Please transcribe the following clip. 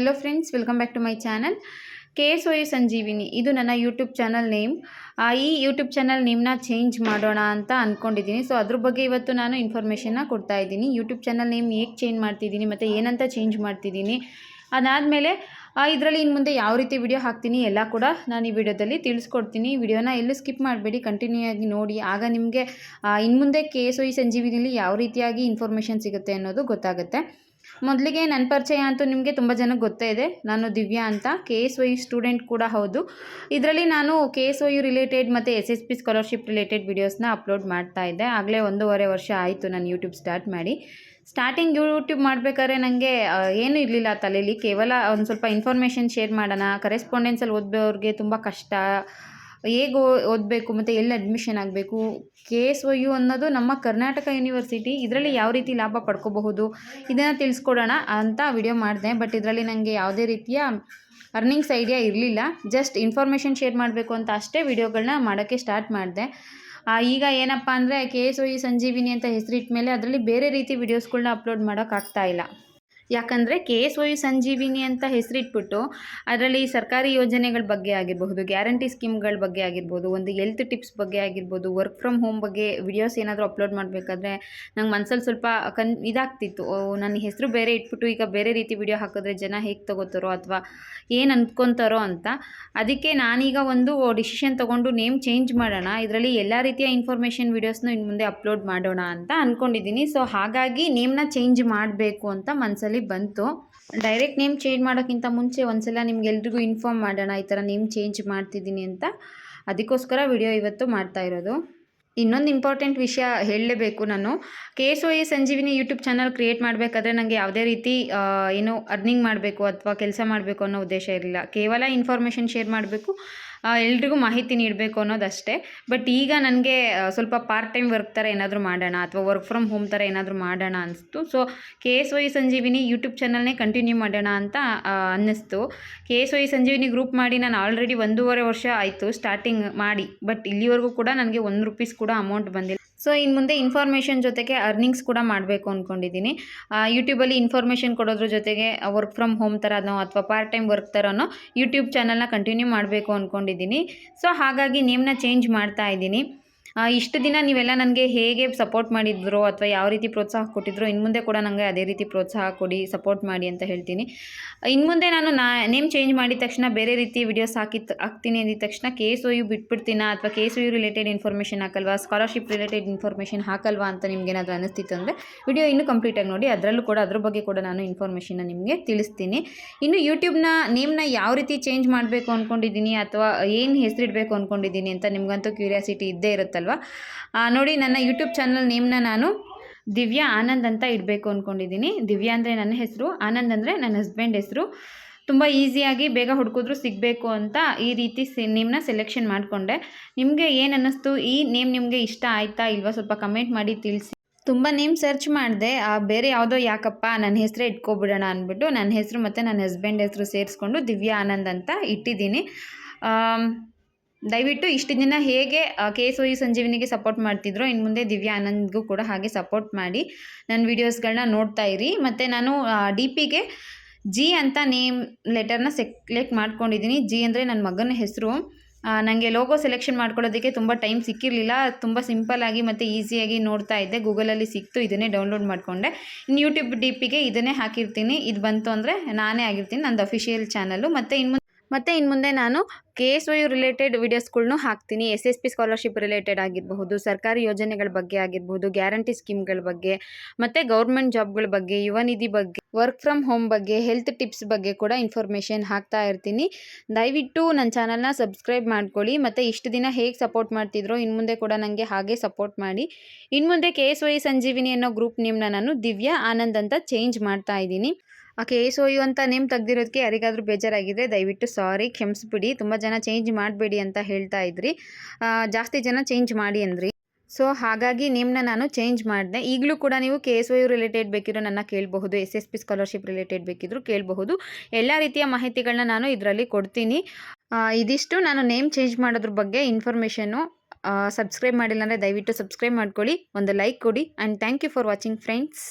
Hello friends welcome back to my channel K S O U Sanjeevini ಇದು ನನ್ನ YouTube channel name ಈ YouTube channel ನೇಮ್ನ change ಮಾಡೋಣ ಅಂತ ಅಂದ್ಕೊಂಡಿದ್ದೀನಿ ಸೊ ಅದ್ರ ಬಗ್ಗೆ ಇವತ್ತು ನಾನು ಇನ್ಫಾರ್ಮೇಷನ್ನ ಕೊಡ್ತಾ ಇದ್ದೀನಿ. ಯೂಟ್ಯೂಬ್ ಚಾನಲ್ ನೇಮ್ ಹೇಗೆ ಚೇಂಜ್ ಮಾಡ್ತಿದ್ದೀನಿ, ಮತ್ತು ಏನಂತ ಚೇಂಜ್ ಮಾಡ್ತಿದ್ದೀನಿ ಅದಾದಮೇಲೆ ಇದರಲ್ಲಿ ಇನ್ನು ಮುಂದೆ ಯಾವ ರೀತಿ ವಿಡಿಯೋ ಹಾಕ್ತೀನಿ ಎಲ್ಲ ಕೂಡ ನಾನು ಈ ವಿಡಿಯೋದಲ್ಲಿ ತಿಳಿಸ್ಕೊಡ್ತೀನಿ. ವಿಡಿಯೋನ ಎಲ್ಲೂ ಸ್ಕಿಪ್ ಮಾಡಬೇಡಿ ಕಂಟಿನ್ಯೂ ಆಗಿ ನೋಡಿ. ಆಗ ನಿಮಗೆ ಇನ್ನು ಮುಂದೆ ಕೆ ಎಸ್ ಒ ಇ ಯಾವ ರೀತಿಯಾಗಿ ಇನ್ಫಾರ್ಮೇಷನ್ ಸಿಗುತ್ತೆ ಅನ್ನೋದು ಗೊತ್ತಾಗುತ್ತೆ. ಮೊದಲಿಗೆ ನನ್ನ ಪರಿಚಯ ಅಂತೂ ನಿಮಗೆ ತುಂಬ ಜನಕ್ಕೆ ಗೊತ್ತೇ ಇದೆ. ನಾನು ದಿವ್ಯಾ ಅಂತ ಕೆ ಎಸ್ ವೈ ಸ್ಟೂಡೆಂಟ್ ಕೂಡ ಹೌದು. ಇದರಲ್ಲಿ ನಾನು ಕೆ ಎಸ್ ವೈ ರಿಲೇಟೆಡ್ ಮತ್ತು S S P scholarship related ವೀಡಿಯೋಸ್ನ ಅಪ್ಲೋಡ್ ಮಾಡ್ತಾ ಇದ್ದೆ. ಆಗಲೇ ಒಂದೂವರೆ ವರ್ಷ ಆಯಿತು ನಾನು ಯೂಟ್ಯೂಬ್ ಸ್ಟಾರ್ಟ್ ಮಾಡಿ. ಸ್ಟಾರ್ಟಿಂಗ್ ಯೂಟ್ಯೂಬ್ ಮಾಡಬೇಕಾದ್ರೆ ನನಗೆ ಏನೂ ಇರಲಿಲ್ಲ ತಲೆಯಲ್ಲಿ ಕೇವಲ ಒಂದು ಸ್ವಲ್ಪ ಇನ್ಫಾರ್ಮೇಷನ್ ಶೇರ್ ಮಾಡೋಣ ಕರೆಸ್ಪಾಂಡೆನ್ಸಲ್ಲಿ ಓದೋರಿಗೆ ತುಂಬ ಕಷ್ಟ ಹೇಗೆ ಓದಬೇಕು ಮತ್ತು ಎಲ್ಲಿ ಅಡ್ಮಿಷನ್ ಆಗಬೇಕು? ಕೆ ಎಸ್ ವೈ ಯು ಅನ್ನೋದು ನಮ್ಮ ಕರ್ನಾಟಕ ಯೂನಿವರ್ಸಿಟಿ ಇದರಲ್ಲಿ ಯಾವ ರೀತಿ ಲಾಭ ಪಡ್ಕೋಬಹುದು? ಇದನ್ನು ತಿಳಿಸ್ಕೊಡೋಣ ಅಂತ ವಿಡಿಯೋ ಮಾಡಿದೆ ಬಟ್ ಇದರಲ್ಲಿ ನನಗೆ ಯಾವುದೇ ರೀತಿಯ ಅರ್ನಿಂಗ್ಸ್ ಐಡಿಯಾ ಇರಲಿಲ್ಲ. ಜಸ್ಟ್ ಇನ್ಫಾರ್ಮೇಷನ್ ಶೇರ್ ಮಾಡಬೇಕು ಅಂತ ಅಷ್ಟೇ ವಿಡಿಯೋಗಳನ್ನ ಮಾಡೋಕ್ಕೆ ಸ್ಟಾರ್ಟ್ ಮಾಡಿದೆ. ಈಗ ಏನಪ್ಪ ಅಂದರೆ ಕೆ ಎಸ್ ಇ ಸಂಜೀವಿನಿ ಅಂತ ಹೆಸರಿಟ್ಟ ಮೇಲೆ ಅದರಲ್ಲಿ ಬೇರೆ ರೀತಿ ವಿಡಿಯೋಸ್ಗಳನ್ನ ಅಪ್ಲೋಡ್ ಮಾಡೋಕ್ಕಾಗ್ತಾ ಇಲ್ಲ. ಯಾಕಂದರೆ ಕೆ ಎಸ್ ವೈ ಸಂಜೀವಿನಿ ಅಂತ ಹೆಸರಿಟ್ಬಿಟ್ಟು ಅದರಲ್ಲಿ ಸರ್ಕಾರಿ ಯೋಜನೆಗಳ ಬಗ್ಗೆ ಆಗಿರಬಹುದು, ಗ್ಯಾರಂಟಿ ಸ್ಕೀಮ್ಗಳ ಬಗ್ಗೆ ಆಗಿರ್ಬೋದು, ಒಂದು ಹೆಲ್ತ್ ಟಿಪ್ಸ್ ಬಗ್ಗೆ ಆಗಿರ್ಬೋದು, ವರ್ಕ್ ಫ್ರಮ್ ಹೋಮ್ ಬಗ್ಗೆ ವಿಡಿಯೋಸ್ ಏನಾದರೂ ಅಪ್ಲೋಡ್ ಮಾಡಬೇಕಾದ್ರೆ ನಂಗೆ ಮನಸ್ಸಲ್ಲಿ ಸ್ವಲ್ಪ ಕನ್, ಇದಾಗ್ತಿತ್ತು. ನನ್ನ ಹೆಸರು ಬೇರೆ ಇಟ್ಬಿಟ್ಟು ಈಗ ಬೇರೆ ರೀತಿ ವಿಡಿಯೋ ಹಾಕಿದ್ರೆ ಜನ ಹೇಗೆ ತೊಗೋತಾರೋ ಅಥವಾ ಏನು ಅಂದ್ಕೊತಾರೋ ಅಂತ, ಅದಕ್ಕೆ ನಾನೀಗ ಒಂದು ಡಿಸಿಷನ್ ತೊಗೊಂಡು ನೇಮ್ ಚೇಂಜ್ ಮಾಡೋಣ, ಇದರಲ್ಲಿ ಎಲ್ಲ ರೀತಿಯ ಇನ್ಫಾರ್ಮೇಷನ್ ವೀಡಿಯೋಸ್ನು ಇನ್ನು ಮುಂದೆ ಅಪ್ಲೋಡ್ ಮಾಡೋಣ ಅಂತ ಅಂದ್ಕೊಂಡಿದ್ದೀನಿ ಸೊ, ಹಾಗಾಗಿ ನೇಮ್ನ ಚೇಂಜ್ ಮಾಡಬೇಕು ಅಂತ ಮನಸ್ಸಲ್ಲಿ ಬಂತು. ಡೈರೆಕ್ಟ್ ನೇಮ್ ಚೇಂಜ್ ಮಾಡೋಕ್ಕಿಂತ ಮುಂಚೆ ಒಂದ್ಸಲ ನಿಮ್ಗೆಲ್ರಿಗೂ ಇನ್ಫಾರ್ಮ್ ಮಾಡೋಣ, ಈ ಥರ ನೇಮ್ ಚೇಂಜ್ ಮಾಡ್ತಿದ್ದೀನಿ ಅಂತ. ಅದಕ್ಕೋಸ್ಕರ ವಿಡಿಯೋ ಇವತ್ತು ಮಾಡ್ತಾ ಇರೋದು. ಇನ್ನೊಂದು ಇಂಪಾರ್ಟೆಂಟ್ ವಿಷಯ ಹೇಳಲೇಬೇಕು ನಾನು. K S O A Sanjeevini YouTube channel create ಮಾಡಬೇಕಾದ್ರೆ ನನಗೆ ಯಾವುದೇ ರೀತಿ ಏನು ಅರ್ನಿಂಗ್ ಮಾಡಬೇಕು ಅಥವಾ ಕೆಲಸ ಮಾಡಬೇಕು ಅನ್ನೋ ಉದ್ದೇಶ ಇರಲಿಲ್ಲ. ಕೇವಲ ಇನ್ಫಾರ್ಮೇಷನ್ ಶೇರ್ ಮಾಡಬೇಕು. ಎಲ್ರಿಗೂ ಮಾಹಿತಿ ನೀಡಬೇಕು ಅನ್ನೋದಷ್ಟೇ. ಬಟ್ ಈಗ ನನಗೆ ಸ್ವಲ್ಪ ಪಾರ್ಟ್ ಟೈಮ್ ವರ್ಕ್ ಥರ ಏನಾದರೂ ಮಾಡೋಣ ಅಥವಾ ವರ್ಕ್ ಫ್ರಮ್ ಹೋಮ್ ಥರ ಏನಾದರೂ ಮಾಡೋಣ ಅನಿಸ್ತು. So K S Y Sanjeevini YouTube ಚಾನಲ್ನೇ continue ಮಾಡೋಣ ಅಂತ ಅನ್ನಿಸ್ತು. K S Y Sanjeevini group ಮಾಡಿ ನಾನು ಆಲ್ರೆಡಿ ಒಂದೂವರೆ ವರ್ಷ ಆಯಿತು ಸ್ಟಾರ್ಟಿಂಗ್ ಮಾಡಿ. ಬಟ್ ಇಲ್ಲಿವರೆಗೂ ಕೂಡ ನನಗೆ ಒಂದು ರುಪೀಸ್ ಕೂಡ ಅಮೌಂಟ್ ಬಂದಿಲ್ಲ. ಸೊ ಇನ್ನು ಮುಂದೆ ಇನ್ಫಾರ್ಮೇಷನ್ ಜೊತೆಗೆ ಅರ್ನಿಂಗ್ಸ್ ಕೂಡ ಮಾಡಬೇಕು ಅಂದ್ಕೊಂಡಿದ್ದೀನಿ ಯೂಟ್ಯೂಬಲ್ಲಿ ಇನ್ಫಾರ್ಮೇಷನ್ ಕೊಡೋದ್ರ ಜೊತೆಗೆ ವರ್ಕ್ ಫ್ರಮ್ ಹೋಮ್ ಥರನೋ ಅಥವಾ ಪಾರ್ಟ್ ಟೈಮ್ ವರ್ಕ್ ಥರನೋ ಯೂಟ್ಯೂಬ್ ಚಾನಲ್ನ ಕಂಟಿನ್ಯೂ ಮಾಡಬೇಕು ಅಂದ್ಕೊಂಡಿದ್ದೀನಿ ಸೊ ಹಾಗಾಗಿ ನೇಮ್ನ ಚೇಂಜ್ ಮಾಡ್ತಾ ಇದ್ದೀನಿ ಇಷ್ಟು ದಿನ ನೀವೆಲ್ಲ ನನಗೆ ಹೇಗೆ ಸಪೋರ್ಟ್ ಮಾಡಿದ್ರು ಅಥವಾ ಯಾವ ರೀತಿ ಪ್ರೋತ್ಸಾಹ ಕೊಟ್ಟಿದ್ರು ಇನ್ನು ಮುಂದೆ ಕೂಡ ನನಗೆ ಅದೇ ರೀತಿ ಪ್ರೋತ್ಸಾಹ ಕೊಡಿ ಸಪೋರ್ಟ್ ಮಾಡಿ ಅಂತ ಹೇಳ್ತೀನಿ. ಇನ್ನು ಮುಂದೆ ನಾನು ನಾ ನೇಮ್ ಚೇಂಜ್ ಮಾಡಿದ ತಕ್ಷಣ ಬೇರೆ ರೀತಿ ವಿಡಿಯೋಸ್ ಹಾಕಿ ಹಾಕ್ತೀನಿ ಅಂದಿದ ತಕ್ಷಣ ಕೆ ಎಸ್ ಒ ಯು ಬಿಟ್ಬಿಡ್ತೀನ ಅಥವಾ K S O U related information ಹಾಕಲ್ವಾ scholarship related information ಹಾಕಲ್ವಾ ಅಂತ ನಿಮ್ಗೆ ಏನಾದರೂ ಅನಿಸ್ತಿತ್ತು ಅಂದರೆ ವಿಡಿಯೋ ಇನ್ನೂ ಕಂಪ್ಲೀಟಾಗಿ ನೋಡಿ, ಅದರಲ್ಲೂ ಕೂಡ, ಅದ್ರ ಬಗ್ಗೆ ಕೂಡ ನಾನು ಇನ್ಫಾರ್ಮೇಷನ್ನ ನಿಮಗೆ ತಿಳಿಸ್ತೀನಿ. ಇನ್ನು ಯೂಟ್ಯೂಬ್ನ ನೇಮ್ನ ಯಾವ ರೀತಿ ಚೇಂಜ್ ಮಾಡಬೇಕು ಅಂದ್ಕೊಂಡಿದ್ದೀನಿ ಅಥವಾ ಏನು ಹೆಸರಿಡಬೇಕು ಅಂದ್ಕೊಂಡಿದ್ದೀನಿ ಅಂತ ನಿಮಗಂತೂ ಕ್ಯೂರಿಯಾಸಿಟಿ ಇದ್ದೇ ಇರುತ್ತೆ ಅಲ್ವಾ ನೋಡಿ, ನನ್ನ ಯೂಟ್ಯೂಬ್ ಚಾನಲ್ ನೇಮ್ನ ನಾನು ದಿವ್ಯಾ ಆನಂದ್ ಅಂತ ಇಡಬೇಕು ಅಂದ್ಕೊಂಡಿದ್ದೀನಿ ದಿವ್ಯಾ ಅಂದರೆ ನನ್ನ ಹೆಸರು, ಆನಂದ್ ಅಂದರೆ ನನ್ನ ಹಸ್ಬೆಂಡ್ ಹೆಸರು. ತುಂಬ ಈಸಿಯಾಗಿ ಬೇಗ ಹುಡುಕಿದ್ರು ಸಿಗಬೇಕು ಅಂತ ಈ ರೀತಿ ಸಿ, ನೇಮ್ನ ಸೆಲೆಕ್ಷನ್ ಮಾಡಿಕೊಂಡೆ. ನಿಮಗೆ ಏನು ಅನ್ನಿಸ್ತು? ಈ ನೇಮ್ ನಿಮಗೆ ಇಷ್ಟ ಆಯಿತಾ ಇಲ್ವಾ? ಸ್ವಲ್ಪ ಕಮೆಂಟ್ ಮಾಡಿ ತಿಳಿಸಿ. ತುಂಬ ನೇಮ್ ಸರ್ಚ್ ಮಾಡಿದೆ. ಬೇರೆ ಯಾವುದೋ ಯಾಕಪ್ಪ ನನ್ನ ಹೆಸರೇ ಇಟ್ಕೊಬಿಡೋಣ ಅಂದ್ಬಿಟ್ಟು ನನ್ನ ಹೆಸರು ಮತ್ತು ನನ್ನ ಹಸ್ಬೆಂಡ್ ಹೆಸರು ಸೇರಿಸ್ಕೊಂಡು ದಿವ್ಯಾ ಆನಂದ್ ಅಂತ ಇಟ್ಟಿದ್ದೀನಿ. ದಯವಿಟ್ಟು ಇಷ್ಟು ದಿನ ಹೇಗೆ ಕೆ ಎಸ್ ಒ ಸಂಜೀವಿನಿಗೆ ಸಪೋರ್ಟ್ ಮಾಡ್ತಿದ್ರು ಇನ್ನು ಮುಂದೆ ದಿವ್ಯಾ ಆನಂದ್ಗೂ ಕೂಡ ಹಾಗೆ ಸಪೋರ್ಟ್ ಮಾಡಿ ನನ್ನ ವೀಡಿಯೋಸ್ಗಳನ್ನ ನೋಡ್ತಾ ಇರಿ. ಮತ್ತು ನಾನು ಡಿ ಪಿಗೆ ಜಿ ಅಂತ ನೇಮ್ ಲೆಟರ್ನ ಸೆಲೆಕ್ಟ್ ಮಾಡ್ಕೊಂಡಿದ್ದೀನಿ. ಜಿ ಅಂದರೆ ನನ್ನ ಮಗನ ಹೆಸರು. ನನಗೆ ಲೋಗೋ ಸೆಲೆಕ್ಷನ್ ಮಾಡ್ಕೊಳ್ಳೋದಕ್ಕೆ ತುಂಬ ಟೈಮ್ ಸಿಕ್ಕಿರಲಿಲ್ಲ. ತುಂಬ ಸಿಂಪಲ್ಲಾಗಿ ಮತ್ತು ಈಸಿಯಾಗಿ ನೋಡ್ತಾ ಇದ್ದೆ. ಗೂಗಲಲ್ಲಿ ಸಿಕ್ತು, ಇದನ್ನೇ ಡೌನ್ಲೋಡ್ ಮಾಡಿಕೊಂಡೆ. ಇನ್ನು ಯೂಟ್ಯೂಬ್ ಡಿ ಪಿಗೆ ಇದನ್ನೇ ಹಾಕಿರ್ತೀನಿ. ಇದು ಬಂತು ಅಂದರೆ ನಾನೇ ಆಗಿರ್ತೀನಿ. ನಂದು ಅಫಿಷಿಯಲ್ ಚಾನಲ್ಲು ಮತ್ತು ಇನ್ನು ಮತ್ತು ಇನ್ನು ಮುಂದೆ ನಾನು ಕೆ ಎಸ್ ವೈ ರಿಲೇಟೆಡ್ ವೀಡಿಯೋಸ್ಗಳ್ನು ಹಾಕ್ತೀನಿ. S S P scholarship related ಆಗಿರಬಹುದು, ಸರ್ಕಾರಿ ಯೋಜನೆಗಳ ಬಗ್ಗೆ ಆಗಿರಬಹುದು ಗ್ಯಾರಂಟಿ ಸ್ಕೀಮ್ಗಳ ಬಗ್ಗೆ, ಮತ್ತು ಗೌರ್ಮೆಂಟ್ ಜಾಬ್ಗಳ ಬಗ್ಗೆ, ಯುವ ನಿಧಿ ಬಗ್ಗೆ ವರ್ಕ್ ಫ್ರಮ್ ಹೋಮ್ ಬಗ್ಗೆ ಹೆಲ್ತ್ ಟಿಪ್ಸ್ ಬಗ್ಗೆ ಕೂಡ ಇನ್ಫಾರ್ಮೇಷನ್ ಹಾಕ್ತಾ ಇರ್ತೀನಿ. ದಯವಿಟ್ಟು ನನ್ನ ಚಾನಲ್ನ ಸಬ್ಸ್ಕ್ರೈಬ್ ಮಾಡ್ಕೊಳ್ಳಿ. ಮತ್ತು ಇಷ್ಟು ದಿನ ಹೇಗೆ ಸಪೋರ್ಟ್ ಮಾಡ್ತಿದ್ರು ಇನ್ನು ಮುಂದೆ ಕೂಡ ನನಗೆ ಹಾಗೆ ಸಪೋರ್ಟ್ ಮಾಡಿ. ಇನ್ನು ಮುಂದೆ ಕೆ ಎಸ್ ವೈ ಸಂಜೀವಿನಿ ಅನ್ನೋ ಗ್ರೂಪ್ ನೇಮ್ನ ನಾನು ದಿವ್ಯಾ ಆನಂದ್ ಅಂತ ಚೇಂಜ್ ಮಾಡ್ತಾ ಇದ್ದೀನಿ. ಕೆ ಎಸ್ ಒ ಯು ಅಂತ ನೇಮ್ ತೆಗ್ದಿರೋದಕ್ಕೆ ಯಾರಿಗಾದರೂ ಬೇಜಾರಾಗಿದ್ದರೆ ದಯವಿಟ್ಟು ಸಾರಿ ಕ್ಷಮಿಸ್ಬಿಡಿ. ತುಂಬ ಜನ ಚೇಂಜ್ ಮಾಡಬೇಡಿ ಅಂತ ಹೇಳ್ತಾ ಇದ್ರಿ. ಜಾಸ್ತಿ ಜನ ಚೇಂಜ್ ಮಾಡಿ ಅಂದ್ರಿ. ಸೊ ಹಾಗಾಗಿ ನೇಮ್ನ ನಾನು ಚೇಂಜ್ ಮಾಡಿದೆ. ಈಗಲೂ ಕೂಡ ನೀವು K S O U related ಬೇಕಿರೋ ನನ್ನ ಕೇಳಬಹುದು S S P scholarship related ಬೇಕಿದ್ರು ಕೇಳಬಹುದು. ಎಲ್ಲ ರೀತಿಯ ಮಾಹಿತಿಗಳನ್ನ ನಾನು ಇದರಲ್ಲಿ ಕೊಡ್ತೀನಿ. ಇದಿಷ್ಟು. ನಾನು ನೇಮ್ ಚೇಂಜ್ ಮಾಡೋದ್ರ ಬಗ್ಗೆ ಇನ್ಫಾರ್ಮೇಷನ್ನು ಸಬ್ಸ್ಕ್ರೈಬ್ ಮಾಡಿಲ್ಲ ಅಂದರೆ ದಯವಿಟ್ಟು ಸಬ್ಸ್ಕ್ರೈಬ್ ಮಾಡ್ಕೊಳ್ಳಿ. ಒಂದು ಲೈಕ್ ಕೊಡಿ. And thank you for watching friends